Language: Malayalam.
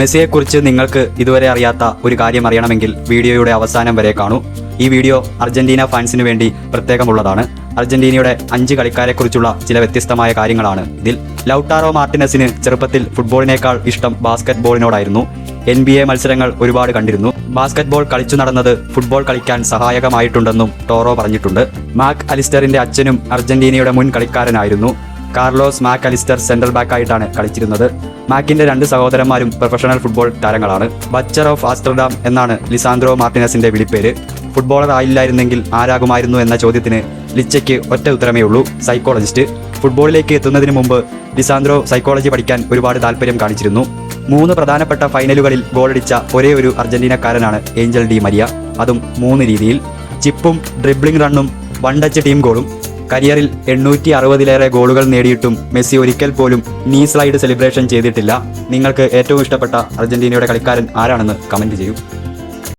മെസ്സിയെക്കുറിച്ച് നിങ്ങൾക്ക് ഇതുവരെ അറിയാത്ത ഒരു കാര്യം അറിയണമെങ്കിൽ വീഡിയോയുടെ അവസാനം വരെ കാണൂ. ഈ വീഡിയോ അർജന്റീന ഫാൻസിന് വേണ്ടി പ്രത്യേകമുള്ളതാണ്. അർജന്റീനയുടെ അഞ്ച് കളിക്കാരെക്കുറിച്ചുള്ള ചില വ്യത്യസ്തമായ കാര്യങ്ങളാണ് ഇതിൽ. ലൗട്ടാറോ മാർട്ടിനസിന് ചെറുപ്പത്തിൽ ഫുട്ബോളിനേക്കാൾ ഇഷ്ടം ബാസ്കറ്റ് ബോളിനോടായിരുന്നു എൻ ബി എ മത്സരങ്ങൾ ഒരുപാട് കണ്ടിരുന്നു. ബാസ്കറ്റ് ബോൾ കളിച്ചു നടന്നത് ഫുട്ബോൾ കളിക്കാൻ സഹായകമായിട്ടുണ്ടെന്നും ടോറോ പറഞ്ഞിട്ടുണ്ട്. മാക് അലിസ്റ്ററിന്റെ അച്ഛനും അർജന്റീനയുടെ മുൻ കളിക്കാരനായിരുന്നു. കാർലോസ് മാക് അലിസ്റ്റർ സെൻട്രൽ ബാക്കായിട്ടാണ് കളിച്ചിരുന്നത്. മാക്കിന്റെ രണ്ട് സഹോദരന്മാരും പ്രൊഫഷണൽ ഫുട്ബോൾ താരങ്ങളാണ്. ബച്ചർ ഓഫ് ആസ്റ്റർഡാം എന്നാണ് ലിസാൻഡ്രോ മാർട്ടിനസിന്റെ വിളിപ്പേര്. ഫുട്ബോളർ ആയില്ലായിരുന്നെങ്കിൽ ആരാകുമായിരുന്നു എന്ന ചോദ്യത്തിന് ലിച്ചയ്ക്ക് ഒറ്റ ഉത്തരമേ ഉള്ളൂ സൈക്കോളജിസ്റ്റ് ഫുട്ബോളിലേക്ക് എത്തുന്നതിന് മുമ്പ് ലിസാൻഡ്രോ സൈക്കോളജി പഠിക്കാൻ ഒരുപാട് താല്പര്യം കാണിച്ചിരുന്നു. മൂന്ന് പ്രധാനപ്പെട്ട ഫൈനലുകളിൽ ഗോളടിച്ച ഒരേ ഒരു അർജന്റീനക്കാരനാണ് ഏഞ്ചൽ ഡി മരിയ. അതും മൂന്ന് രീതിയിൽ. ചിപ്പും ഡ്രിബ്ലിംഗ് റണ്ണും വൺ ടച്ച് ടീം ഗോളും കരിയറിൽ എണ്ണൂറ്റി അറുപതിലേറെ ഗോളുകൾ നേടിയിട്ടും മെസ്സി ഒരിക്കൽ പോലും നീ സ്ലൈഡ് സെലിബ്രേഷൻ ചെയ്തിട്ടില്ല. നിങ്ങൾക്ക് ഏറ്റവും ഇഷ്ടപ്പെട്ട അർജന്റീനയുടെ കളിക്കാരൻ ആരാണെന്ന് കമന്റ് ചെയ്യൂ.